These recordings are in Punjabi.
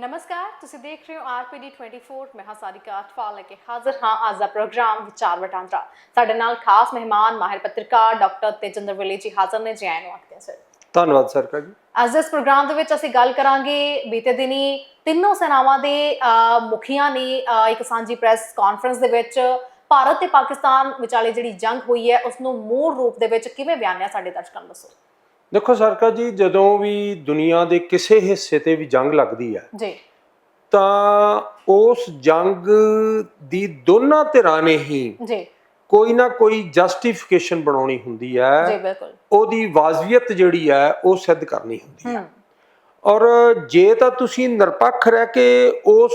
ਨਮਸਕਾਰ ਤੁਸੀਂ ਦੇਖ ਰਹੇ ਹੋ ਆਰਪੀਡੀ 24 ਮੈਂ ਹਾਂ ਸਾਰਿਕਾ ਅਟਵਾਲ ਲੈ ਕੇ ਹਾਜ਼ਰ ਹਾਂ ਅੱਜ ਦਾ ਪ੍ਰੋਗਰਾਮ ਵਿਚਾਰ ਵਟਾਂਦਰਾ। ਸਾਡੇ ਨਾਲ ਖਾਸ ਮਹਿਮਾਨ ਮਾਹਿਰ ਪੱਤਰਕਾਰ ਡਾਕਟਰ ਤੇਜਿੰਦਰ ਵਿਲੇ ਜੀ ਹਾਜ਼ਰ ਨੇ। ਜੀ ਆਇਆਂ ਨੂੰ ਆਖਦੇ ਸਰ। ਧੰਨਵਾਦ ਸਰਕਾ ਜੀ। ਅੱਜ ਇਸ ਪ੍ਰੋਗਰਾਮ ਦੇ ਵਿੱਚ ਅਸੀਂ ਗੱਲ ਕਰਾਂਗੇ ਬੀਤੇ ਦਿਨੀ ਤਿੰਨੋਂ ਸੈਨਾਵਾਂ ਦੇ ਮੁਖੀਆਂ ਨੇ ਇੱਕ ਸਾਂਝੀ ਪ੍ਰੈਸ ਕਾਨਫਰੰਸ ਦੇ ਵਿੱਚ ਭਾਰਤ ਤੇ ਪਾਕਿਸਤਾਨ ਵਿਚਾਲੇ ਜਿਹੜੀ ਜੰਗ ਹੋਈ ਹੈ ਉਸ ਨੂੰ ਮੂਲ ਰੂਪ ਦੇ ਵਿੱਚ ਕਿਵੇਂ ਬਿਆਨਿਆ ਸਾਡੇ ਦਰਸ਼ਕਾਂ ਨੂੰ ਦੱਸੋ। ਦੇਖੋ ਸਰਕਾ ਜੀ ਜਦੋਂ ਵੀ ਦੁਨੀਆ ਦੇ ਕਿਸੇ ਹਿੱਸੇ ਤੇ ਵੀ ਜੰਗ ਲੱਗਦੀ ਹੈ ਜੀ। ਤਾਂ ਉਸ ਜੰਗ ਦੀ ਦੋਨਾਂ ਧਿਰਾਂ ਨੇ ਹੀ ਜੀ। ਕੋਈ ਨਾ ਕੋਈ ਜਸਟੀਫਿਕੇਸ਼ਨ ਬਣਾਉਣੀ ਹੁੰਦੀ ਜੀ ਹੈ ਬਿਲਕੁਲ। ਉਹਦੀ ਵਾਜ਼ਵੀਅਤ ਜਿਹੜੀ ਹੈ ਉਹ ਸਿੱਧ ਕਰਨੀ ਹੁੰਦੀ ਹੈ। ਔਰ ਜੇ ਤਾਂ ਤੁਸੀਂ ਨਿਰਪੱਖ ਰਹਿ ਕੇ ਉਸ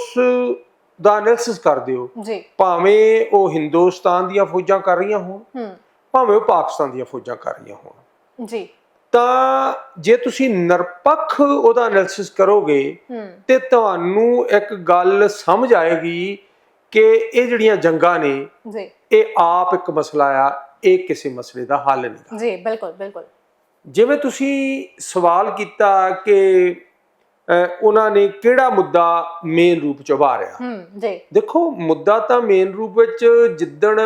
ਦਾ ਐਨਾਲਿਸਿਸ ਕਰਦੇ ਹੋ ਜੀ। ਭਾਵੇਂ ਉਹ ਹਿੰਦੁਸਤਾਨ ਦੀਆਂ ਫੌਜਾਂ ਕਰ ਰਹੀਆਂ ਹੋਣ ਹੂੰ। ਭਾਵੇਂ ਉਹ ਪਾਕਿਸਤਾਨ ਦੀਆਂ ਫੌਜਾਂ ਕਰ ਰਹੀਆਂ ਹੋਣ। ਜੀ। ਤਾਂ ਜੇ ਤੁਸੀਂ ਨਿਰਪੱਖ ਉਹਦਾ ਐਨਾਲਿਸਿਸ ਕਰੋਗੇ ਤੇ ਤੁਹਾਨੂੰ ਇੱਕ ਗੱਲ ਸਮਝ ਆਏਗੀ ਕਿ ਇਹ ਜਿਹੜੀਆਂ ਜੰਗਾਂ ਨੇ ਜੀ। ਇਹ ਆਪ ਇੱਕ ਮਸਲਾ ਆ ਇਹ ਕਿਸੇ ਮਸਲੇ ਦਾ ਹੱਲ ਨਹੀਂ ਜੀ ਬਿਲਕੁਲ ਬਿਲਕੁਲ। ਜਿਵੇਂ ਤੁਸੀਂ ਸਵਾਲ ਕੀਤਾ ਕਿ ਉਹਨਾਂ ਨੇ ਕਿਹੜਾ ਮੁੱਦਾ ਮੇਨ ਰੂਪ ਚ ਉਭਾਰਿਆ? ਹੂੰ ਜੀ। ਦੇਖੋ ਮੁੱਦਾ ਤਾਂ ਮੇਨ ਰੂਪ ਵਿੱਚ ਜਿੱਦਣ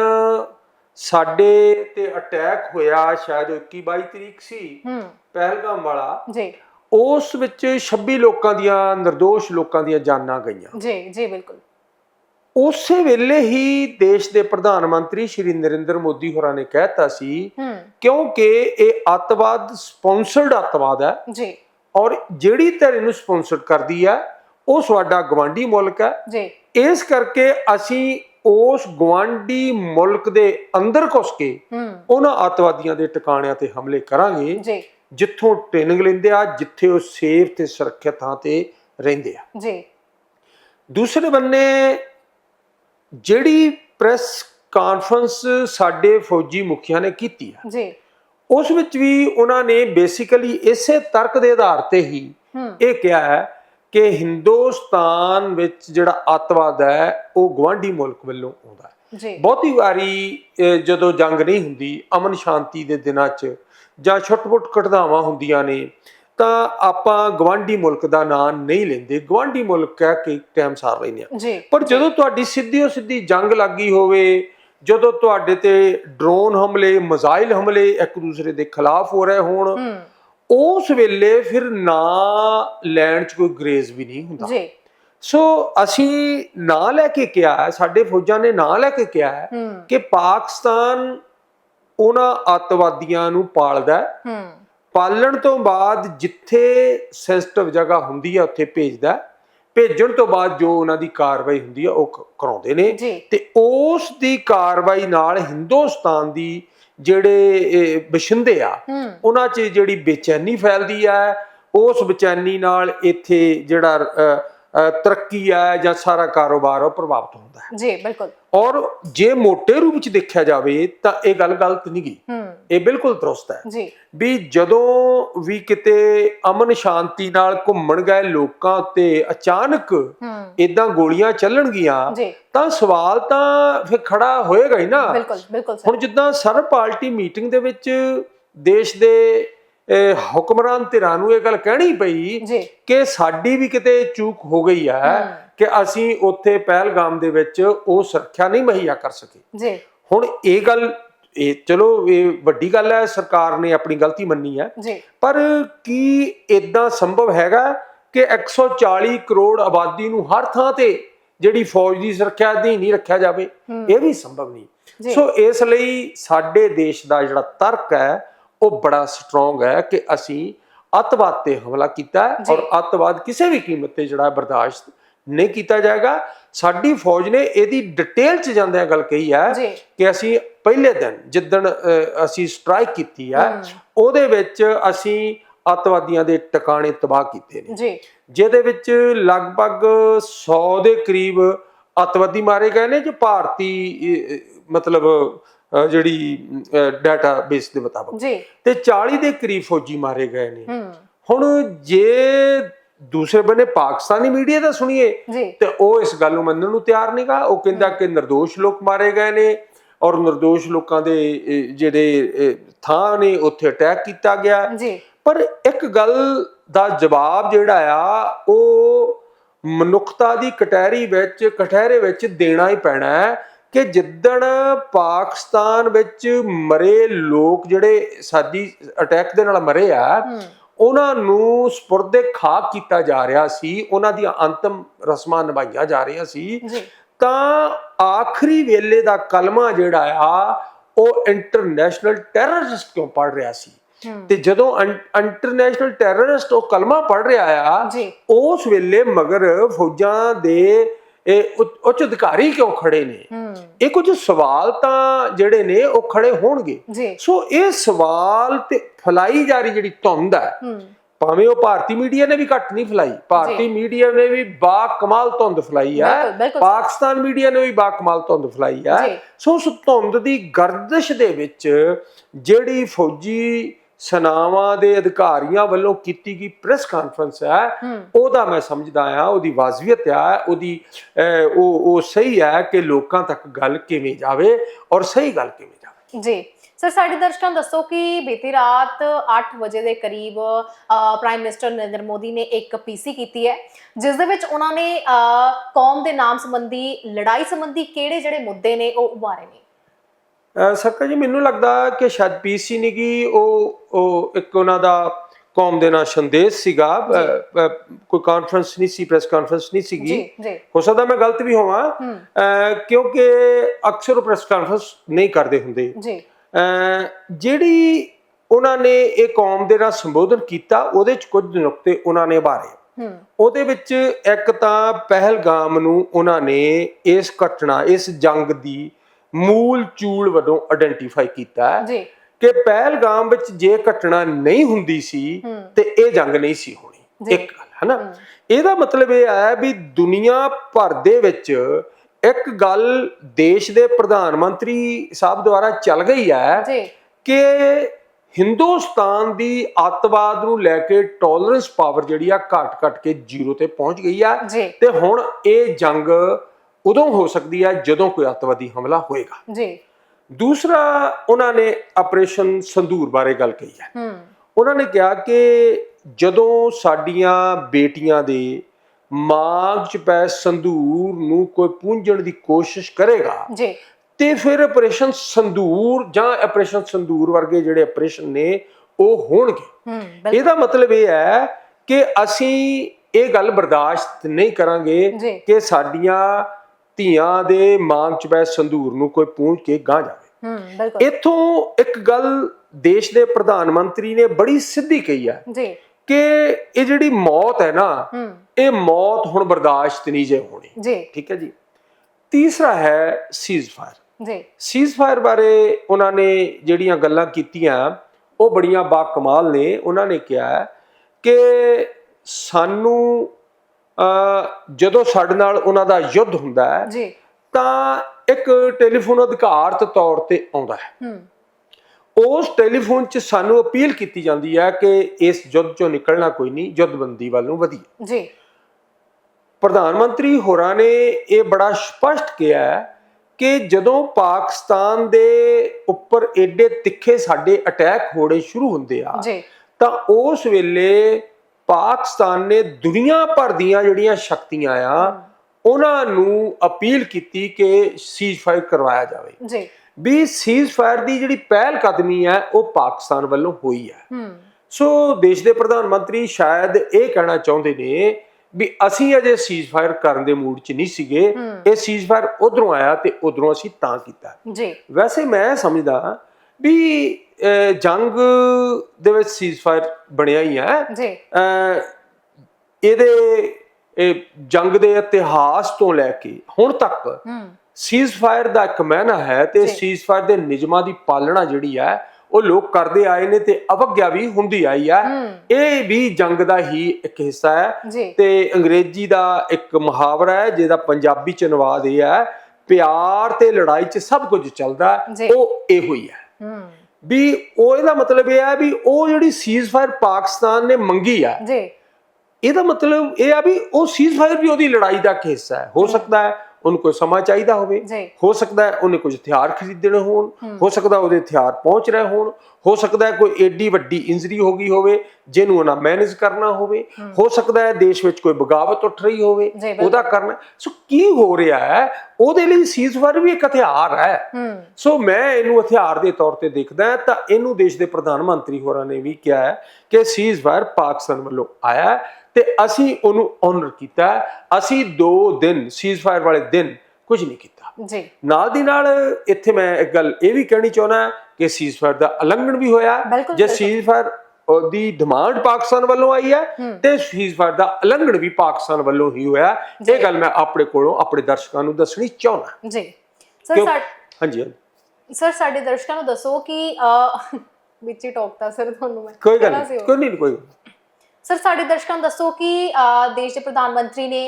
ਸਾਡੇ ਤੇ ਅਟੈਕ ਹੋਇਆ ਸ਼ਾਇਦ 21 22 ਤਰੀਕ ਸੀ ਹੂੰ। ਪਹਿਲਗਾਮ ਵਾਲਾ। ਜੀ। ਉਸ ਵਿੱਚ 26 ਲੋਕਾਂ ਦੀਆਂ નિર્ਦੋਸ਼ ਲੋਕਾਂ ਦੀਆਂ ਜਾਨਾਂ ਗਈਆਂ। ਜੀ ਜੀ ਬਿਲਕੁਲ। ਉਸੇ ਵੇਲੇ ਹੀ ਦੇਸ਼ ਦੇ ਪ੍ਰਧਾਨ ਮੰਤਰੀ ਸ਼੍ਰੀ ਨਰਿੰਦਰ ਮੋਦੀ ਹੋਰਾਂ ਨੇ ਕਹਿਤਾ ਸੀ ਕਿਉਂਕਿ ਇਹ ਅੱਤਵਾਦ ਸਪਾਂਸਰਡ ਅੱਤਵਾਦ ਹੈ। ਜੀ। ਔਰ ਜਿਹੜੀ ਧਿਰ ਇਹਨੂੰ ਸਪਾਂਸਰ ਕਰਦੀ ਹੈ ਉਹ ਸਾਡਾ ਗਵਾਂਢੀ ਮੁਲਕ ਹੈ। ਜੀ। ਇਸ ਕਰਕੇ ਅਸੀਂ ਉਸ ਗਵਾਂਢੀ ਮੁਲਕ ਦੇ ਅੰਦਰ ਘੁਸ ਕੇ ਉਹਨਾਂ ਅੱਤਵਾਦੀਆਂ ਦੇ ਟਿਕਾਣਿਆਂ ਤੇ ਹਮਲੇ ਕਰਾਂਗੇ ਜੀ। ਜਿੱਥੋਂ ਟ੍ਰੇਨਿੰਗ ਲੈਂਦੇ ਆ ਜਿੱਥੇ ਉਹ ਸੇਫ ਤੇ ਸੁਰੱਖਿਅਤ ਥਾਂ ਤੇ ਰਹਿੰਦੇ ਆ। ਜੀ। ਦੂਸਰੇ ਬੰਨੇ ਜਿਹੜੀ ਪ੍ਰੈਸ ਕਾਨਫਰੰਸ ਸਾਡੇ ਫੌਜੀ ਮੁਖੀਆਂ ਨੇ ਕੀਤੀ ਆ ਜੀ। ਉਸ ਵਿੱਚ ਵੀ ਉਹਨਾਂ ਨੇ ਬੇਸਿਕਲੀ ਇਸੇ ਤਰਕ ਦੇ ਆਧਾਰ ਤੇ ਹੂੰ। ਇਹ ਕਿਹਾ ਹੈ ਕਿ ਹਿੰਦੁਸਤਾਨ ਵਿੱਚ ਜਿਹੜਾ ਅੱਤਵਾਦ ਹੈ ਉਹ ਗਵਾਂਢੀ ਮੁਲਕ ਵੱਲੋਂ ਆਉਂਦਾ ਹੈ। ਜੀ। ਬਹੁਤੀ ਵਾਰੀ ਜਦੋਂ ਜੰਗ ਨਹੀਂ ਹੁੰਦੀ ਅਮਨ ਸ਼ਾਂਤੀ ਦੇ ਦਿਨਾਂ 'ਚ ਜਾਂ ਛੁੱਟ-ਪੁੱਟ ਘਟਨਾਵਾਂ ਹੁੰਦੀਆਂ ਨੇ ਤਾਂ ਆਪਾਂ ਗਵਾਂਢੀ ਮੁਲਕ ਦਾ ਨਾਂ ਨਹੀਂ ਲੈਂਦੇ। ਗਵਾਂਢੀ ਮੁਲਕ ਕਹਿ ਕੇ ਟਾਈਮ ਸਾਰ ਲੈਂਦੇ ਆ ਪਰ ਜਦੋਂ ਤੁਹਾਡੀ ਸਿੱਧੀ ਉਹ ਸਿੱਧੀ ਜੰਗ ਲੱਗੀ ਹੋਵੇ ਜਦੋਂ ਤੁਹਾਡੇ ਤੇ ਡਰੋਨ ਹਮਲੇ ਮਿਜ਼ਾਈਲ ਹਮਲੇ ਇੱਕ ਦੂਸਰੇ ਦੇ ਖਿਲਾਫ ਹੋ ਰਹੇ ਹੋਣ ਉਸ ਵੇਲੇ ਫਿਰ ਨਾਂ ਲੈਣ 'ਚ ਕੋਈ ਗਰੇਜ਼ ਵੀ ਨਹੀਂ ਹੁੰਦਾ। ਜੀ। ਸੋ ਅਸੀਂ ਨਾਂ ਲੈ ਕੇ ਕਿਹਾ ਸਾਡੇ ਫੌਜਾਂ ਨੇ ਨਾਂ ਲੈ ਕੇ ਕਿਹਾ ਹੈ ਕਿ ਪਾਕਿਸਤਾਨ ਉਹਨਾਂ ਅੱਤਵਾਦੀਆਂ ਨੂੰ ਪਾਲਦਾ ਹੈ। ਪਾਲਣ ਤੋਂ ਬਾਅਦ ਜਿੱਥੇ ਸੈਂਸਿਟਿਵ ਜਗ੍ਹਾ ਹੁੰਦੀ ਹੈ ਉੱਥੇ ਭੇਜਦਾ ਹੈ। ਭੇਜਣ ਤੋਂ ਬਾਅਦ ਜੋ ਉਹਨਾਂ ਦੀ ਕਾਰਵਾਈ ਹੁੰਦੀ ਹੈ ਉਹ ਕਰਾਉਂਦੇ ਨੇ। ਤੇ ਉਸ ਦੀ ਕਾਰਵਾਈ ਨਾਲ ਹਿੰਦੁਸਤਾਨ ਦੀ ਜਿਹੜੇ ਬਸ਼ਿੰਦੇ ਆ ਉਹਨਾਂ 'ਚ ਜਿਹੜੀ ਬੇਚੈਨੀ ਫੈਲਦੀ ਹੈ ਉਸ ਬੇਚੈਨੀ ਨਾਲ ਇੱਥੇ ਜਿਹੜਾ ਤਰੱਕੀ ਹੈ ਜਾਂ ਸਾਰਾ ਕਾਰੋਬਾਰ ਉਹ ਪ੍ਰਭਾਵਿਤ ਹੁੰਦਾ ਹੈ। ਜੀ ਬਿਲਕੁਲ। ਔਰ ਜੇ ਮੋٹے ਰੂਪ 'ਚ ਦੇਖਿਆ ਜਾਵੇ ਤਾਂ ਇਹ ਗੱਲ ਗਲਤ ਨਹੀਂ ਗਈ ਇਹ ਬਿਲਕੁਲ ਦਰੁਸਤ ਹੈ। ਜੀ। ਵੀ ਜਦੋਂ ਵੀ ਕਿਤੇ ਅਮਨ ਸ਼ਾਂਤੀ ਨਾਲ ਘੁੰਮਣ ਗਏ ਲੋਕਾਂ ਉੱਤੇ ਅਚਾਨਕ ਇਦਾਂ ਗੋਲੀਆਂ ਚੱਲਣਗੀਆਂ ਤਾਂ ਸਵਾਲ ਤਾਂ ਫਿਰ ਖੜਾ ਹੋਏਗਾ ਹੀ ਨਾ। ਬਿਲਕੁਲ ਬਿਲਕੁਲ ਸਰ। ਹੁਣ ਜਿੱਦਾਂ ਸਰਬ ਪਾਰਟੀ ਮੀਟਿੰਗ ਦੇ ਵਿੱਚ ਦੇਸ਼ ਦੇ ਹੁਕਮਰਾਨ ਧਿਰਾਂ ਨੂੰ ਇਹ ਗੱਲ ਕਹਿਣੀ ਪਈ ਕਿ ਸਾਡੀ ਵੀ ਕਿਤੇ ਚੂਕ ਹੋ ਗਈ ਹੈ। ਕਿ ਅਸੀਂ ਉੱਥੇ ਪਹਿਲਗਾਮ ਦੇ ਵਿੱਚ ਉਹ ਸੁਰੱਖਿਆ ਨਹੀਂ ਮੁਹੱਈਆ ਕਰ ਸਕੇ। ਜੀ। ਹੁਣ ਇਹ ਗੱਲ ਇਹ ਚਲੋ ਇਹ ਵੱਡੀ ਗੱਲ ਹੈ ਸਰਕਾਰ ਨੇ ਆਪਣੀ ਗਲਤੀ ਮੰਨੀ ਹੈ। ਪਰ ਕੀ ਇਦਾਂ ਸੰਭਵ ਹੈਗਾ ਕਿ 140 ਕਰੋੜ ਆਬਾਦੀ ਨੂੰ ਹਰ ਥਾਂ ਤੇ ਜਿਹੜੀ ਫੌਜ ਦੀ ਸੁਰੱਖਿਆ ਦੀ ਨਹੀਂ ਰੱਖਿਆ ਜਾਵੇ। ਇਹ ਵੀ ਸੰਭਵ ਨਹੀਂ। ਸੋ ਇਸ ਲਈ ਸਾਡੇ ਦੇਸ਼ ਦਾ ਜਿਹੜਾ ਤਰਕ ਹੈ ਉਹ ਬੜਾ ਸਟਰੋਂਗ ਹੈ ਕਿ ਅਸੀਂ ਅੱਤਵਾਦ ਤੇ ਹਮਲਾ ਕੀਤਾ। ਔਰ ਅੱਤਵਾਦ ਕਿਸੇ ਵੀ ਕੀਮਤ ਤੇ ਜਿਹੜਾ ਬਰਦਾਸ਼ਤ ਨਹੀਂ ਕੀਤਾ ਜਾਏਗਾ ਸਾਡੀ ਫੌਜ ਨੇ ਇਹਦੀ ਡਿਟੇਲ ਚ ਜਾਂਦਿਆਂ ਗੱਲ ਕਹੀ ਹੈ ਕਿ ਅਸੀਂ ਪਹਿਲੇ ਦਿਨ ਜਿੱਦਣ ਅਸੀਂ ਸਟ੍ਰਾਈਕ ਕੀਤੀ ਹੈ। ਉਹਦੇ ਵਿੱਚ ਅਸੀਂ ਅੱਤਵਾਦੀਆਂ ਦੇ ਟਿਕਾਣੇ ਤਬਾਹ ਕੀਤੇ ਨੇ ਜੀ ਜਿਹਦੇ ਵਿੱਚ ਲਗਭਗ 100 ਦੇ ਕਰੀਬ ਅੱਤਵਾਦੀ ਮਾਰੇ ਗਏ ਨੇ ਜੋ ਭਾਰਤੀ ਮਤਲਬ ਜਿਹੜੀ ਡਾਟਾਬੇਸ ਦੇ ਮੁਤਾਬਕ। ਤੇ 40 ਦੇ ਕਰੀਬ ਫੌਜੀ ਮਾਰੇ ਗਏ ਨੇ। ਹੁਣ ਜੇ ਦੂਸਰੇ ਬੰਨੇ ਪਾਕਿਸਤਾਨੀ ਮੀਡੀਆ ਦਾ ਸੁਣੀਏ ਤੇ ਉਹ ਇਸ ਗੱਲ ਨੂੰ ਮੰਨਣ ਨੂੰ ਤਿਆਰ ਨਹੀਂਗਾ ਉਹ ਕਹਿੰਦਾ ਕਿ નિર્ਦੋਸ਼ ਲੋਕ ਮਾਰੇ ਗਏ ਨੇ ਔਰ ਨਿਰਦੋਸ਼ ਲੋਕਾਂ ਦੇ ਜਿਹੜੇ ਥਾਂ ਨੇ ਉੱਥੇ ਅਟੈਕ ਕੀਤਾ ਗਿਆ। ਪਰ ਇੱਕ ਗੱਲ ਦਾ ਜਵਾਬ ਜਿਹੜਾ ਆ ਉਹ ਮਨੁੱਖਤਾ ਦੀ ਕਟਹਿਰੀ ਵਿੱਚ ਕਟਹਿਰੇ ਵਿੱਚ ਦੇਣਾ ਹੀ ਪੈਣਾ ਹੈ। ਕਿ ਜਿੱਦਣ ਪਾਕਿਸਤਾਨ ਵਿੱਚ ਮਰੇ ਲੋਕ ਜਿਹੜੇ ਸਾਡੀ ਅਟੈਕ ਦੇ ਨਾਲ ਮਰੇ ਆ ਉਹਨਾਂ ਨੂੰ ਸਪੁਰਦੇ ਖਾਕ ਕੀਤਾ ਜਾ ਰਿਹਾ ਸੀ ਉਹਨਾਂ ਦੀਆਂ ਅੰਤਮ ਰਸਮਾਂ ਨਿਭਾਈਆਂ ਜਾ ਰਹੀਆਂ ਸੀ। ਤਾਂ ਆਖਰੀ ਵੇਲੇ ਦਾ ਕਲਮਾ ਜਿਹੜਾ ਆ ਉਹ ਇੰਟਰਨੈਸ਼ਨਲ ਟੈਰਰਿਸਟ ਕਿਉਂ ਪੜ ਰਿਹਾ ਸੀ? ਤੇ ਜਦੋਂ ਇੰਟਰਨੈਸ਼ਨਲ ਟੈਰਰਿਸਟ ਉਹ ਕਲਮਾ ਪੜ ਰਿਹਾ ਆ ਉਸ ਵੇਲੇ ਮਗਰ ਫੌਜਾਂ ਦੇ ਇਹ ਉੱਚ- ਅਧਿਕਾਰੀ ਕਿਉਂ ਖੜੇ ਨੇ? ਇਹ ਕੁਝ ਸਵਾਲ ਤਾਂ ਜਿਹੜੇ ਨੇ ਉਹ ਖੜੇ ਹੋਣਗੇ। ਸੋ ਇਹ ਸਵਾਲ ਤੇ ਫਲਾਈ ਜਾ ਰਹੀ ਜਿਹੜੀ ਧੁੰਦ ਹੈ ਭਾਵੇਂ ਉਹ ਭਾਰਤੀ ਮੀਡੀਆ ਨੇ ਵੀ ਘੱਟ ਨਹੀਂ ਫਲਾਈ ਭਾਰਤੀ ਮੀਡੀਆ ਨੇ ਵੀ ਬਾ ਕਮਾਲ ਧੁੰਦ ਫਲਾਈ ਹੈ। ਪਾਕਿਸਤਾਨ ਮੀਡੀਆ ਨੇ ਵੀ ਬਾ ਕਮਾਲ ਧੁੰਦ ਫਲਾਈ ਹੈ। ਸੋ ਉਸ ਧੁੰਦ ਦੀ ਗਰਦਸ਼ ਦੇ ਵਿੱਚ ਜਿਹੜੀ ਫੌਜੀ ਸਨਾਵਾਂ ਦੇ ਅਧਿਕਾਰੀਆਂ ਵੱਲੋਂ ਕੀਤੀ ਗਈ ਪ੍ਰੈਸ ਕਾਨਫਰੰਸ ਹੈ। ਉਹਦਾ ਮੈਂ ਸਮਝਦਾ ਆ ਉਹਦੀ ਵਾਜ਼ਵੀਅਤ ਆ ਉਹਦੀ ਉਹ ਉਹ ਸਹੀ ਹੈ ਕਿ ਲੋਕਾਂ ਤੱਕ ਗੱਲ ਕਿਵੇਂ ਜਾਵੇ ਔਰ ਸਹੀ ਗੱਲ ਕਿਵੇਂ ਜਾਵੇ। ਜੀ। ਸਰ ਸਾਡੇ ਦਰਸ਼ਕਾਂ ਦੱਸੋ ਕਿ ਬੀਤੀ ਰਾਤ 8 ਵਜੇ ਦੇ ਕਰੀਬ ਪ੍ਰਾਈਮ ਮਿਨਿਸਟਰ ਨਰਿੰਦਰ ਮੋਦੀ ਨੇ ਇੱਕ ਪੀਸੀ ਕੀਤੀ ਹੈ ਜਿਸ ਦੇ ਵਿੱਚ ਉਹਨਾਂ ਨੇ ਕੌਮ ਦੇ ਨਾਮ ਸੰਬੰਧੀ ਲੜਾਈ ਸੰਬੰਧੀ ਕਿਹੜੇ ਜਿਹੜੇ ਮੁੱਦੇ ਨੇ ਉਹ ਉਭਾਰੇ ਨੇ। ਅਹ ਸਰਕਾਰ ਜੀ ਮੈਨੂੰ ਲੱਗਦਾ ਕਿ ਸ਼ਾਇਦ ਪੀਸੀ ਨਿਗੀ ਉਹ ਉਹ ਇੱਕ ਉਹਨਾਂ ਦਾ ਕੌਮ ਦੇ ਨਾਲ ਸੰਦੇਸ਼ ਸੀਗਾ ਕੋਈ ਕਾਨਫਰੰਸ ਨਹੀਂ ਸੀ ਪ੍ਰੈਸ ਕਾਨਫਰੰਸ ਨਹੀਂ ਸੀਗੀ। ਹੋ ਸਕਦਾ ਮੈਂ ਗਲਤ ਵੀ ਹੋਵਾਂ ਕਿਉਂਕਿ ਅਕਸਰ ਉਹ ਪ੍ਰੈਸ ਕਾਨਫਰੰਸ ਨਹੀਂ ਕਰਦੇ ਹੁੰਦੇ। ਜੀ। ਜਿਹੜੀ ਉਹਨਾਂ ਨੇ ਇਹ ਕੌਮ ਦੇ ਨਾਲ ਸੰਬੋਧਨ ਕੀਤਾ ਉਹਦੇ ਚ ਕੁਝ ਨੁਕਤੇ ਉਹਨਾਂ ਨੇ ਬਾਰੇ ਉਹਦੇ ਵਿੱਚ ਇੱਕ ਤਾਂ ਪਹਿਲਗਾਮ ਨੂੰ ਉਹਨਾਂ ਨੇ ਇਸ ਘਟਨਾ ਇਸ ਜੰਗ ਦੀ ਮੂਲ ਚੂਲ ਵੱਲੋਂ ਆਇਡੈਂਟੀਫਾਈ ਕੀਤਾ ਹੈ ਜੀ। ਕਿ ਪਹਿਲਗਾਮ ਵਿੱਚ ਜੇ ਘਟਨਾ ਨਹੀਂ ਹੁੰਦੀ ਸੀ ਤੇ ਇਹ ਜੰਗ ਨਹੀਂ ਸੀ ਹੋਣੀ। ਇੱਕ ਗੱਲ ਹੈ। ਨਾ ਇਹਦਾ ਮਤਲਬ ਇਹ ਹੈ ਵੀ ਦੁਨੀਆ ਭਰ ਦੇ ਵਿੱਚ ਇੱਕ ਗੱਲ ਦੇਸ਼ ਦੇ ਪ੍ਰਧਾਨ ਮੰਤਰੀ ਸਾਹਿਬ ਦੁਆਰਾ ਚੱਲ ਗਈ ਹੈ ਕਿ ਹਿੰਦੁਸਤਾਨ ਦੀ ਅੱਤਵਾਦ ਨੂੰ ਲੈ ਕੇ ਟੋਲਰੈਂਸ ਪਾਵਰ ਜਿਹੜੀ ਆ ਘਟ ਘਟ ਕੇ ਜ਼ੀਰੋ ਤੇ ਪਹੁੰਚ ਗਈ ਆ ਤੇ ਹੁਣ ਇਹ ਜੰਗ ਉਦੋਂ ਹੋ ਸਕਦੀ ਹੈ ਜਦੋਂ ਕੋਈ ਅੱਤਵਾਦੀ ਹਮਲਾ ਹੋਏਗਾ। ਜੀ। ਦੂਸਰਾ ਉਹਨਾਂ ਨੇ ਆਪਰੇਸ਼ਨ ਸੰਦੂਰ ਬਾਰੇ ਗੱਲ ਕਹੀ ਹੈ। ਹੂੰ। ਉਹਨਾਂ ਨੇ ਕਿਹਾ ਕਿ ਜਦੋਂ ਸਾਡੀਆਂ ਬੇਟੀਆਂ ਦੇ ਮਾਂਗ ਚ ਪੈ ਸੰਦੂਰ ਨੂੰ ਕੋਈ ਪੂੰਝਣ ਦੀ ਕੋਸ਼ਿਸ਼ ਕਰੇਗਾ ਜੀ। ਤੇ ਫਿਰ ਆਪਰੇਸ਼ਨ ਸੰਦੂਰ ਜਾਂ ਆਪਰੇਸ਼ਨ ਸੰਦੂਰ ਵਰਗੇ ਜਿਹੜੇ ਆਪਰੇਸ਼ਨ ਨੇ ਉਹ ਹੋਣਗੇ। ਇਹਦਾ ਮਤਲਬ ਇਹ ਹੈ ਕਿ ਅਸੀਂ ਇਹ ਗੱਲ ਬਰਦਾਸ਼ਤ ਨਹੀਂ ਕਰਾਂਗੇ ਕਿ ਸਾਡੀਆਂ ਧੀਆਂ ਦੇ ਮਾਂਗ ਚ ਪੈ ਸੰਦੂਰ ਨੂੰ ਕੋਈ ਪੂੰਝ ਕੇ ਗਾਂ ਜਾਵੇ। ਹੂੰ ਬਿਲਕੁਲ। ਇੱਥੋਂ ਇੱਕ ਗੱਲ ਦੇਸ਼ ਦੇ ਪ੍ਰਧਾਨ ਮੰਤਰੀ ਨੇ ਬੜੀ ਸਿੱਧੀ ਕਹੀ ਹੈ ਜੀ। ਕਿ ਇਹ ਜਿਹੜੀ ਮੌਤ ਹੈ ਨਾ ਇਹ ਮੌਤ ਹੁਣ ਬਰਦਾਸ਼ਤ ਨਹੀਂ ਜੇ ਹੋਣੀ। ਜੀ। ਠੀਕ ਹੈ ਜੀ। ਤੀਸਰਾ ਹੈ ਸੀਜ਼ਫਾਇਰ ਜੀ। ਸੀਜ਼ਫਾਇਰ ਬਾਰੇ ਉਹਨਾਂ ਨੇ ਜਿਹੜੀਆਂ ਗੱਲਾਂ ਕੀਤੀਆਂ ਉਹ ਬੜੀਆਂ ਬਾ ਕਮਾਲ ਨੇ। ਉਹਨਾਂ ਨੇ ਕਿਹਾ ਕਿ ਸਾਨੂੰ ਜਦੋਂ ਸਾਡੇ ਨਾਲ ਉਹਨਾਂ ਦਾ ਯੁੱਧ ਹੁੰਦਾ ਹੈ ਜੀ। ਤਾਂ ਇੱਕ ਟੈਲੀਫੋਨ ਅਧਿਕਾਰਤ ਤੌਰ ਤੇ ਆਉਂਦਾ ਹੈ। ਹੂੰ। ਉਸ ਟੈਲੀਫੋਨ 'ਚ ਸਾਨੂੰ ਅਪੀਲ ਕੀਤੀ ਜਾਂਦੀ ਹੈ ਕਿ ਇਸ ਯੁੱਧ 'ਚੋਂ ਨਿਕਲਣਾ ਕੋਈ ਨਹੀਂ ਯੁੱਧਬੰਦੀ ਵੱਲ ਨੂੰ ਵਧੀਏ। ਜੀ। ਪ੍ਰਧਾਨ ਮੰਤਰੀ ਹੋਰਾਂ ਨੇ ਇਹ ਬੜਾ ਸਪਸ਼ਟ ਕਿਹਾ ਹੈ ਕਿ ਜਦੋਂ ਪਾਕਿਸਤਾਨ ਦੇ ਉੱਪਰ ਏਡੇ ਤਿੱਖੇ ਸਾਡੇ ਅਟੈਕ ਹੋੜੇ ਸ਼ੁਰੂ ਹੁੰਦੇ ਆ ਜੀ। ਤਾਂ ਉਸ ਵੇਲੇ ਪਾਕਿਸਤਾਨ ਨੇ ਦੁਨੀਆ ਭਰ ਦੀਆਂ ਜਿਹੜੀਆਂ ਸ਼ਕਤੀਆਂ ਆ ਉਹਨਾਂ ਨੂੰ ਅਪੀਲ ਕੀਤੀ ਕਿ ਸੀਜ਼ਫਾਇਰ ਕਰਵਾਇਆ ਜਾਵੇ। ਜੀ। ਵੀ ਸੀਜ਼ਫਾਇਰ ਦੀ ਜਿਹੜੀ ਪਹਿਲ ਕਦਮੀ ਹੈ ਉਹ ਪਾਕਿਸਤਾਨ ਵੱਲੋਂ ਹੋਈ ਹੈ। ਹੂੰ। ਸੋ ਦੇਸ਼ ਦੇ ਪ੍ਰਧਾਨ ਮੰਤਰੀ ਸ਼ਾਇਦ ਇਹ ਕਹਿਣਾ ਚਾਹੁੰਦੇ ਨੇ ਵੀ ਅਸੀਂ ਅਜੇ ਸੀਜ਼ਫਾਇਰ ਕਰਨ ਦੇ ਮੂਡ 'ਚ ਨਹੀਂ ਸੀਗੇ। ਇਹ ਸੀਜ਼ਫਾਇਰ ਉਧਰੋਂ ਆਇਆ ਤੇ ਉਧਰੋਂ ਅਸੀਂ ਤਾਂ ਕੀਤਾ। ਜੀ। ਵੈਸੇ ਮੈਂ ਸਮਝਦਾ ਵੀ ਜੰਗ ਦੇ ਵਿੱਚ ਸੀਜ਼ਫਾਇਰ ਬਣਿਆ ਹੀ ਹੈ। ਜੀ। ਇਹਦੇ ਇਹ ਜੰਗ ਦੇ ਇਤਿਹਾਸ ਤੋਂ ਲੈ ਕੇ ਹੁਣ ਤੱਕ ਸੀਜ਼ਫਾਇਰ ਦਾ ਇੱਕ ਮਹਿਨਾ ਹੈ ਤੇ। ਸੀਜ਼ਫਾਇਰ ਦੇ ਨਿਯਮਾਂ ਦੀ ਪਾਲਣਾ ਜਿਹੜੀ ਹੈ ਉਹ ਲੋਕ ਕਰਦੇ ਆਏ ਨੇ ਤੇ ਅਵਗਿਆ ਵੀ ਹੁੰਦੀ ਆਈ ਹੈ। ਇਹ ਵੀ ਜੰਗ ਦਾ ਹੀ ਇੱਕ ਹਿੱਸਾ ਹੈ ਤੇ ਅੰਗਰੇਜ਼ੀ ਦਾ ਇੱਕ ਮੁਹਾਵਰਾ ਹੈ ਜਿਹਦਾ ਪੰਜਾਬੀ ਚ ਅਨੁਵਾਦ ਇਹ ਹੈ ਪਿਆਰ ਤੇ ਲੜਾਈ ਚ ਸਭ ਕੁਝ ਚੱਲਦਾ। ਉਹ ਇਹੋ ਹੀ ਹੈ। ਹੂੰ। ਵੀ ਉਹ ਇਹਦਾ ਮਤਲਬ ਇਹ ਹੈ ਵੀ ਉਹ ਜਿਹੜੀ ਸੀਜ਼ਫਾਇਰ ਪਾਕਿਸਤਾਨ ਨੇ ਮੰਗੀ ਆ ਜੀ। ਇਹਦਾ ਮਤਲਬ ਇਹ ਆ ਵੀ ਉਹ ਸੀਜ਼ਫਾਇਰ ਵੀ ਉਹਦੀ ਲੜਾਈ ਦਾ ਹਿੱਸਾ ਹੈ। ਹੋ ਸਕਦਾ ਹੈ ਉਹਨੂੰ ਕੋਈ ਸਮਾਂ ਚਾਹੀਦਾ ਹੋਵੇ। ਹੋ ਸਕਦਾ ਹੈ ਉਹਨੇ ਕੁਝ ਹਥਿਆਰ ਖਰੀਦਣੇ ਹੋਣ ਹੋ। ਸਕਦਾ ਉਹਦੇ ਹਥਿਆਰ ਪਹੁੰਚ ਰਹੇ ਹੋਣ ਹੋ ਸਕਦਾ ਹੈ ਕੋਈ ਏਡੀ ਵੱਡੀ ਇੰਜਰੀ ਹੋ ਗਈ ਹੋਵੇ ਜਿਹਨੂੰ ਉਹਨਾਂ ਮੈਨੇਜ ਕਰਨਾ ਹੋਵੇ। ਹੋ। ਸਕਦਾ ਹੈ ਦੇਸ਼ ਵਿੱਚ ਕੋਈ ਬਗਾਵਤ ਉੱਠ ਰਹੀ ਹੋਵੇ। ਉਹਦਾ ਕਰਨਾ ਸੋ ਕੀ ਹੋ ਰਿਹਾ ਹੈ? ਉਹਦੇ ਲਈ ਸੀਜ਼ਫਾਇਰ ਵੀ ਇੱਕ ਹਥਿਆਰ ਹੈ। ਸੋ ਮੈਂ ਇਹਨੂੰ ਹਥਿਆਰ ਦੇ ਤੌਰ ਤੇ ਦੇਖਦਾ ਤਾਂ ਇਹਨੂੰ ਦੇਸ਼ ਦੇ ਪ੍ਰਧਾਨ ਮੰਤਰੀ ਹੋਰਾਂ ਨੇ ਵੀ ਕਿਹਾ ਹੈ ਕਿ ਸੀਜ਼ਫਾਇਰ ਪਾਕਿਸਤਾਨ ਵੱਲੋਂ ਆਇਆ ਹੈ। ਤੇ ਅਸੀਂ ਉਹਨੂੰ ਆਨਰ ਕੀਤਾ। ਅਸੀਂ 2 ਦਿਨ ਸੀਜ਼ਫਾਇਰ ਵਾਲੇ ਦਿਨ ਕੁਝ ਨਹੀਂ ਕੀਤਾ। ਜੀ। ਨਾਲ ਦੀ ਨਾਲ ਇੱਥੇ ਮੈਂ ਇੱਕ ਗੱਲ ਇਹ ਵੀ ਕਹਿਣੀ ਚਾਹੁੰਦਾ ਕਿ ਸੀਜ਼ਫਾਇਰ ਦਾ ਉਲੰਘਣ ਵੀ ਹੋਇਆ। ਜੇ। ਸੀਜ਼ਫਾਇਰ ਦੀ ਡਿਮਾਂਡ ਪਾਕਿਸਤਾਨ ਵੱਲੋਂ ਆਈ ਹੈ ਤੇ ਸੀਜ਼ਫਾਇਰ ਦਾ ਉਲੰਘਣ ਵੀ ਪਾਕਿਸਤਾਨ ਵੱਲੋਂ ਹੀ ਹੋਇਆ। ਇਹ ਗੱਲ ਮੈਂ ਆਪਣੇ ਕੋਲੋਂ ਆਪਣੇ ਦਰਸ਼ਕਾਂ ਨੂੰ ਦੱਸਣੀ ਚਾਹੁੰਦਾ। ਜੀ। ਸਰ ਹਾਂਜੀ ਸਰ ਸਾਡੇ ਦਰਸ਼ਕਾਂ ਨੂੰ ਦੱਸੋ ਕਿ ਵਿੱਚ ਹੀ ਟੋਕਤਾ ਸਰ ਤੁਹਾਨੂੰ ਮੈਂ ਕੋਈ ਗੱਲ। ਕੋਈ ਨਹੀਂ ਕੋਈ ਸਰ ਸਾਡੇ ਦਰਸ਼ਕਾਂ ਨੂੰ ਦੱਸੋ ਕਿ ਦੇਸ਼ ਦੇ ਪ੍ਰਧਾਨ ਮੰਤਰੀ ਨੇ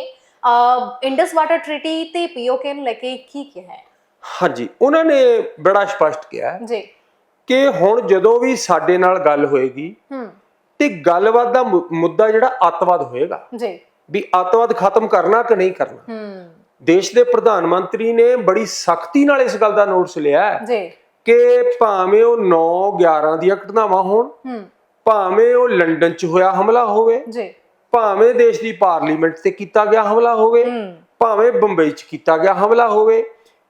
ਇੰਡਸ ਵਾਟਰ ਟ੍ਰੀਟੀ ਤੇ ਪੀਓਕੇ ਨੂੰ ਲੈ ਕੇ ਕੀ ਕਿਹਾ ਹੈ? ਹਾਂਜੀ ਉਹਨਾਂ ਨੇ ਬੜਾ ਸਪਸ਼ਟ ਕਿਹਾ ਜੀ। ਕਿ ਹੁਣ ਜਦੋਂ ਵੀ ਸਾਡੇ ਨਾਲ ਗੱਲ ਹੋਏਗੀ ਹੂੰ। ਤੇ ਗੱਲਬਾਤ ਦਾ ਮੁੱਦਾ ਜਿਹੜਾ ਅੱਤਵਾਦ ਹੋਏਗਾ ਜੀ। ਵੀ ਅੱਤਵਾਦ ਖਤਮ ਕਰਨਾ ਕਿ ਨਹੀਂ ਕਰਨਾ। ਹੂੰ। ਦੇਸ਼ ਦੇ ਪ੍ਰਧਾਨ ਮੰਤਰੀ ਨੇ ਬੜੀ ਸਖਤੀ ਨਾਲ ਇਸ ਗੱਲ ਦਾ ਨੋਟਿਸ ਲਿਆ ਜੀ। ਕਿ ਭਾਵੇਂ ਉਹ 9 11 ਦੀਆਂ ਘਟਨਾਵਾਂ ਹੋਣ ਹੂੰ। ਭਾਵੇਂ ਉਹ ਲੰਡਨ 'ਚ ਹੋਇਆ ਹਮਲਾ ਹੋਵੇ ਜੀ। ਭਾਵੇਂ ਦੇਸ਼ ਦੀ ਪਾਰਲੀਮੈਂਟ ਤੇ ਕੀਤਾ ਗਿਆ ਹਮਲਾ ਹੋਵੇ ਭਾਵੇਂ ਬੰਬਈ 'ਚ ਕੀਤਾ ਗਿਆ ਹਮਲਾ ਹੋਵੇ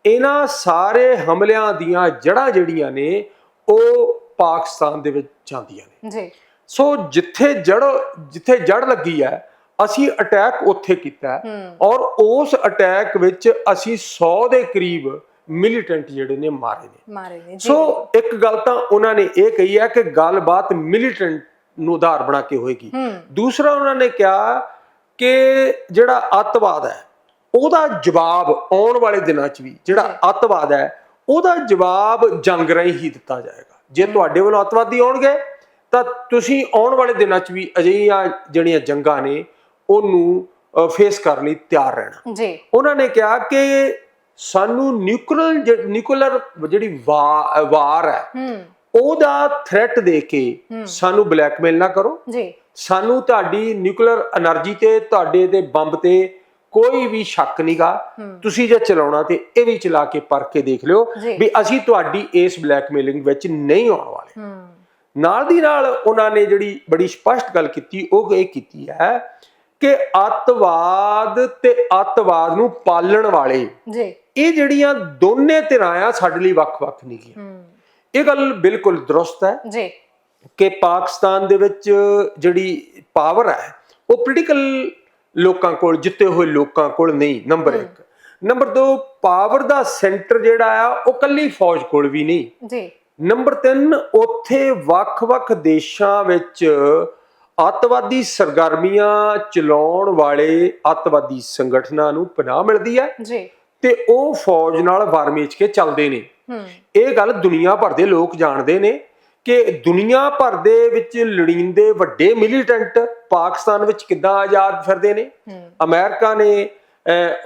ਇਹਨਾਂ ਸਾਰੇ ਹਮਲਿਆਂ ਦੀਆਂ ਜੜ੍ਹਾਂ ਜਿਹੜੀਆਂ ਨੇ ਉਹ ਪਾਕਿਸਤਾਨ ਦੇ ਵਿੱਚ ਜਾਂਦੀਆਂ ਨੇ। ਜੀ। ਸੋ ਜਿੱਥੇ ਜੜ ਜਿੱਥੇ ਜੜ ਲੱਗੀ ਹੈ ਅਸੀਂ ਅਟੈਕ ਉੱਥੇ ਕੀਤਾ ਔਰ ਉਸ ਅਟੈਕ ਵਿੱਚ ਅਸੀਂ 100 ਦੇ ਕਰੀਬ ਮਿਲੀਟੈਂਟ ਜਿਹੜੇ ਨੇ ਮਾਰੇ ਨੇ। ਮਾਰੇ ਨੇ ਸੋ ਇੱਕ ਗੱਲ ਤਾਂ ਉਹਨਾਂ ਨੇ ਇਹ ਕਹੀ ਹੈ ਕਿ ਗੱਲਬਾਤ ਮਿਲੀਟੈਂਟ ਨੂੰ ਆਧਾਰ ਬਣਾ ਕੇ ਹੋਏਗੀ। ਦੂਸਰਾ ਉਹਨਾਂ ਨੇ ਕਿਹਾ ਕਿ ਜਿਹੜਾ ਅੱਤਵਾਦ ਹੈ ਉਹਦਾ ਜਵਾਬ ਆਉਣ ਵਾਲੇ ਦਿਨਾਂ 'ਚ ਵੀ ਜਿਹੜਾ ਅੱਤਵਾਦ ਹੈ ਉਹਦਾ ਜਵਾਬ ਜੰਗ ਰਾਹੀਂ ਹੀ ਦਿੱਤਾ ਜਾਏਗਾ। ਜੇ ਤੁਹਾਡੇ ਵੱਲੋਂ ਅੱਤਵਾਦੀ ਆਉਣਗੇ ਤਾਂ ਤੁਸੀਂ ਆਉਣ ਵਾਲੇ ਦਿਨਾਂ 'ਚ ਵੀ ਅਜਿਹੀਆਂ ਜਿਹੜੀਆਂ ਜੰਗਾਂ ਨੇ ਉਹਨੂੰ ਫੇਸ ਕਰਨ ਲਈ ਤਿਆਰ ਰਹਿਣਾ। ਜੀ। ਉਹਨਾਂ ਨੇ ਕਿਹਾ ਕਿ ਸਾਨੂੰ ਨਿਊਕਲਰ ਨਿਊਕਲਰ ਜਿਹੜੀ ਵਾਰ ਹੈ ਉਹਦਾ ਥ੍ਰੈਟ ਦੇ ਕੇ ਸਾਨੂੰ ਬਲੈਕਮੇਲ ਨਾ ਕਰੋ। ਜੀ। ਸਾਨੂੰ ਤੁਹਾਡੀ ਨਿਊਕਲਰ એનર્ਜੀ ਤੇ ਤੁਹਾਡੇ ਦੇ ਬੰਬ ਤੇ ਕੋਈ ਵੀ ਸ਼ੱਕ ਨਹੀਂਗਾ ਤੁਸੀਂ ਜੇ ਚਲਾਉਣਾ ਤੇ ਇਹ ਵੀ ਚਲਾ ਕੇ ਪਰਖ ਕੇ ਦੇਖ ਲਿਓ ਵੀ ਅਸੀਂ ਤੁਹਾਡੀ ਇਸ ਬਲੈਕਮੇਲਿੰਗ ਵਿੱਚ ਨਹੀਂ ਆਉਣ ਵਾਲੇ। ਨਾਲ ਦੀ ਨਾਲ ਉਹਨਾਂ ਨੇ ਜਿਹੜੀ ਬੜੀ ਸਪਸ਼ਟ ਗੱਲ ਕੀਤੀ ਉਹ ਇਹ ਕੀਤੀ ਹੈ ਕਿ ਅੱਤਵਾਦ ਤੇ ਅੱਤਵਾਦ ਨੂੰ ਪਾਲਣ ਵਾਲੇ ਜੀ। ਇਹ ਜਿਹੜੀਆਂ ਦੋਨੇ ਧਿਰਾਂ ਆ ਸਾਡੇ ਲਈ ਵੱਖ-ਵੱਖ ਨਹੀਂ ਗੀਆਂ ਇਹ ਗੱਲ ਬਿਲਕੁਲ ਦਰੁਸਤ ਹੈ ਜੀ। ਕਿ ਪਾਕਿਸਤਾਨ ਦੇ ਵਿੱਚ ਜਿਹੜੀ ਪਾਵਰ ਹੈ ਉਹ ਪੋਲੀਟੀਕਲ ਲੋਕਾਂ ਕੋਲ ਜਿੱਤੇ ਹੋਏ ਲੋਕਾਂ ਕੋਲ ਨਹੀਂ ਨੰਬਰ 1 ਨੰਬਰ 2 ਪਾਵਰ ਦਾ ਸੈਂਟਰ ਜਿਹੜਾ ਆ ਉਹ ਕੱਲੀ ਫੌਜ ਕੋਲ ਵੀ ਨਹੀਂ। ਜੀ। ਨੰਬਰ 3 ਉੱਥੇ ਵੱਖ-ਵੱਖ ਦੇਸ਼ਾਂ ਵਿੱਚ ਅੱਤਵਾਦੀ ਸਰਗਰਮੀਆਂ ਚਲਾਉਣ ਵਾਲੇ ਅੱਤਵਾਦੀ ਸੰਗਠਨਾਂ ਨੂੰ ਪਨਾਹ ਮਿਲਦੀ ਹੈ। ਜੀ। ਤੇ ਉਹ ਫੌਜ ਨਾਲ ਵਰਮੇਚ ਕੇ ਚੱਲਦੇ ਨੇ। ਇਹ ਗੱਲ ਦੁਨੀਆ ਭਰ ਦੇ ਲੋਕ ਜਾਣਦੇ ਨੇ ਕਿ ਦੁਨੀਆ ਭਰ ਦੇ ਵਿੱਚ ਲੜੀਂਦੇ ਵੱਡੇ ਮਿਲੀਟੈਂਟ ਪਾਕਿਸਤਾਨ ਵਿੱਚ ਕਿੱਦਾਂ ਆਜ਼ਾਦ ਫਿਰਦੇ ਨੇ। ਅਮਰੀਕਾ ਨੇ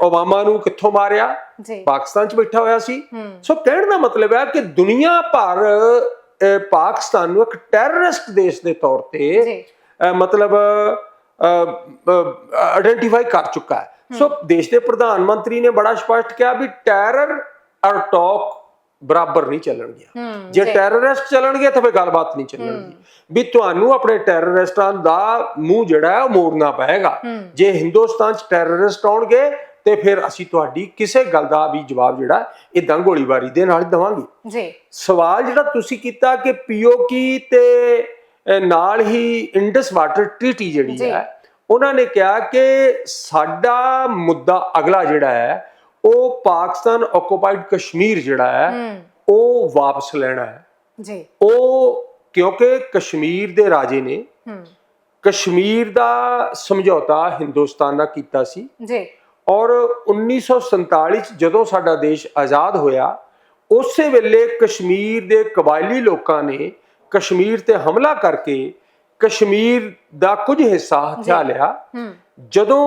ਓਬਾਮਾ ਨੂੰ ਕਿੱਥੋਂ ਮਾਰਿਆ? ਜੀ। ਪਾਕਿਸਤਾਨ 'ਚ ਬੈਠਾ ਹੋਇਆ ਸੀ। ਸੋ ਕਹਿਣ ਦਾ ਮਤਲਬ ਹੈ ਕਿ ਦੁਨੀਆ ਭਰ ਪਾਕਿਸਤਾਨ ਨੂੰ ਇੱਕ ਟੈਰਰਿਸਟ ਦੇਸ਼ ਦੇ ਤੌਰ ਤੇ ਮਤਲਬ ਆਇਡੈਂਟੀਫਾਈ ਕਰ ਚੁੱਕਾ ਹੈ। ਸੋ ਦੇਸ਼ ਦੇ ਪ੍ਰਧਾਨ ਮੰਤਰੀ ਨੇ ਬੜਾ ਸਪਸ਼ਟ ਕਿਹਾ ਵੀ ਟੈਰਰ ਔਰ ਟਾਕ ਬਰਾਬਰ ਨਹੀਂ ਚੱਲਣਗੀਆਂ। ਜੇ ਟੈਰਰਿਸਟ ਚੱਲਣਗੇ ਤਾਂ ਫੇ ਗੱਲਬਾਤ ਨਹੀਂ ਚੱਲਣਗੀ। ਵੀ ਤੁਹਾਨੂੰ ਆਪਣੇ ਟੈਰਰਿਸਟਾਂ ਦਾ ਮੂੰਹ ਜਿਹੜਾ ਹੈ ਉਹ ਮੋੜਨਾ ਪਏਗਾ। ਜੇ ਹਿੰਦੁਸਤਾਨ 'ਚ ਟੈਰਰਿਸਟ ਆਉਣਗੇ ਤੇ ਫਿਰ ਅਸੀਂ ਤੁਹਾਡੀ ਕਿਸੇ ਗੱਲ ਦਾ ਵੀ ਜਵਾਬ ਜਿਹੜਾ ਇਦਾਂ ਗੋਲੀਬਾਰੀ ਦੇ ਨਾਲ ਦੇਵਾਂਗੇ। ਜੀ। ਸਵਾਲ ਜਿਹੜਾ ਤੁਸੀਂ ਕੀਤਾ ਕਿ ਪੀਓਕੀ ਤੇ ਨਾਲ ਹੀ ਇੰਡਸ ਵਾਟਰ ਟ੍ਰੀਟੀ ਜਿਹੜੀ। ਹੈ ਉਹਨਾਂ ਨੇ ਕਿਹਾ ਕਿ ਸਾਡਾ ਮੁੱਦਾ ਅਗਲਾ ਜਿਹੜਾ ਹੈ ਉਹ ਪਾਕਿਸਤਾਨ ਆਕੂਪਾਈਡ ਕਸ਼ਮੀਰ ਜਿਹੜਾ ਹੈ ਉਹ ਵਾਪਸ ਲੈਣਾ ਹੈ। ਜੀ। ਉਹ ਕਿਉਂਕਿ ਕਸ਼ਮੀਰ ਦੇ ਰਾਜੇ ਨੇ ਕਸ਼ਮੀਰ ਦਾ ਸਮਝੌਤਾ ਹਿੰਦੁਸਤਾਨ ਨਾਲ ਕੀਤਾ ਸੀ। ਜੀ। ਔਰ 1947 ਚ ਜਦੋਂ ਸਾਡਾ ਦੇਸ਼ ਆਜ਼ਾਦ ਹੋਇਆ ਉਸੇ ਵੇਲੇ ਕਸ਼ਮੀਰ ਦੇ ਕਬਾਇਲੀ ਲੋਕਾਂ ਨੇ ਕਸ਼ਮੀਰ ਤੇ ਹਮਲਾ ਕਰਕੇ ਕਸ਼ਮੀਰ ਦਾ ਕੁਝ ਹਿੱਸਾ ਹਥਿਆ ਲਿਆ। ਜਦੋਂ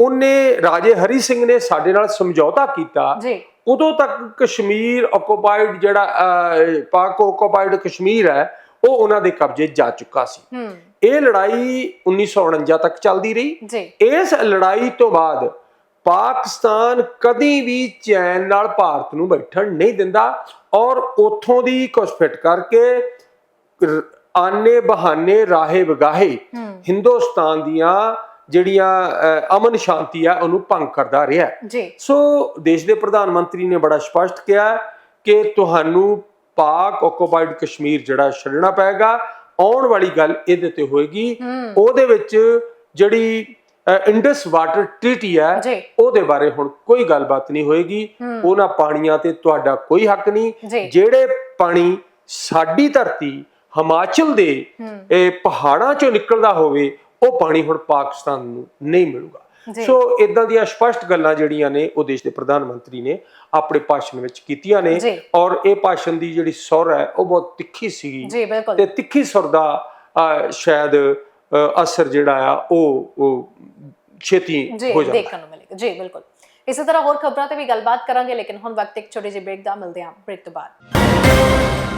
ਉਹਨੇ ਰਾਜੇ ਹਰੀ ਸਿੰਘ ਨੇ ਸਾਡੇ ਨਾਲ ਸਮਝੌਤਾ ਕੀਤਾ ਉਦੋਂ ਤੱਕ ਕਸ਼ਮੀਰ ਆਕੂਪਾਈਡ ਜਿਹੜਾ ਪਾਕ ਆਕੂਪਾਈਡ ਕਸ਼ਮੀਰ ਹੈ ਉਹ ਉਹਨਾਂ ਦੇ ਕਬਜ਼ੇ ਜਾ ਚੁੱਕਾ ਸੀ। ਇਹ ਲੜਾਈ 1949 ਤੱਕ ਚੱਲਦੀ ਰਹੀ। ਇਸ ਲੜਾਈ ਤੋਂ ਬਾਅਦ ਪਾਕਿਸਤਾਨ ਕਦੀ ਵੀ ਚੈਨ ਨਾਲ ਭਾਰਤ ਨੂੰ ਬੈਠਣ ਨਹੀਂ ਦਿੰਦਾ ਔਰ ਉਥੋਂ ਦੀ ਘੁਸਪੈਠ ਕਰਕੇ ਆਨੇ ਬਹਾਨੇ ਰਾਹੇ ਵਗਾਹੇ ਹਿੰਦੁਸਤਾਨ ਦੀਆਂ ਜਿਹੜੀਆਂ ਅਮਨ ਸ਼ਾਂਤੀ ਆ ਉਹਨੂੰ ਭੰਗ ਕਰਦਾ ਰਿਹਾ। ਜੀ। ਸੋ ਦੇਸ਼ ਦੇ ਪ੍ਰਧਾਨ ਮੰਤਰੀ ਨੇ ਬੜਾ ਸਪਸ਼ਟ ਕਿਹਾ ਕਿ ਤੁਹਾਨੂੰ ਪਾਕ ਓਕੂਪਾਈਡ ਕਸ਼ਮੀਰ ਜਿਹੜਾ ਛੱਡਣਾ ਪਏਗਾ ਆਉਣ ਵਾਲੀ ਗੱਲ ਇਹਦੇ ਤੇ ਹੋਏਗੀ। ਉਹਦੇ ਵਿੱਚ ਜਿਹੜੀ ਇੰਡਸ ਵਾਟਰ ਟ੍ਰੀਟੀ ਹੈ ਉਹਦੇ ਬਾਰੇ ਹੁਣ ਕੋਈ ਗੱਲਬਾਤ ਨਹੀਂ ਹੋਏਗੀ। ਉਹਨਾਂ ਪਾਣੀਆਂ ਤੇ ਤੁਹਾਡਾ ਕੋਈ ਹੱਕ ਨਹੀਂ। ਜਿਹੜੇ ਪਾਣੀ ਸਾਡੀ ਧਰਤੀ ਹਿਮਾਚਲ ਦੇ ਇਹ ਪਹਾੜਾਂ ਚੋਂ ਨਿਕਲਦਾ ਹੋਵੇ ਉਹ ਪਾਣੀ ਹੁਣ ਪਾਕਿਸਤਾਨ ਨੂੰ ਨਹੀਂ ਮਿਲੂਗਾ। ਸੋ ਇਦਾਂ ਦੀਆਂ ਸਪਸ਼ਟ ਗੱਲਾਂ ਜਿਹੜੀਆਂ ਨੇ ਉਹ ਦੇਸ਼ ਦੇ ਪ੍ਰਧਾਨ ਮੰਤਰੀ ਨੇ ਆਪਣੇ ਭਾਸ਼ਣ ਵਿੱਚ ਕੀਤੀਆਂ ਨੇ ਔਰ ਇਹ ਭਾਸ਼ਣ ਦੀ ਜਿਹੜੀ ਸੁਰ ਹੈ ਉਹ ਬਹੁਤ ਤਿੱਖੀ ਬਿਲਕੁਲ। ਤੇ ਤਿੱਖੀ ਸੁਰ ਦਾ ਸ਼ਾਇਦ ਅਸਰ ਜਿਹੜਾ ਆ ਉਹ ਛੇਤੀ ਹੋ ਜਾਂਦਾ। ਦੇਖਣ ਨੂੰ ਮਿਲੇਗਾ। ਜੀ ਬਿਲਕੁਲ। ਇਸੇ ਤਰ੍ਹਾਂ ਹੋਰ ਖਬਰਾਂ ਤੇ ਵੀ ਗੱਲਬਾਤ ਕਰਾਂਗੇ ਲੇਕਿਨ ਹੁਣ ਵਕਤ ਇੱਕ ਛੋਟੇ ਜਿਹੇ ਬ੍ਰੇਕ ਦਾ ਮਿਲਦੇ ਹਾਂ। ਬ੍ਰੇਕ ਤੋਂ ਬਾਅਦ।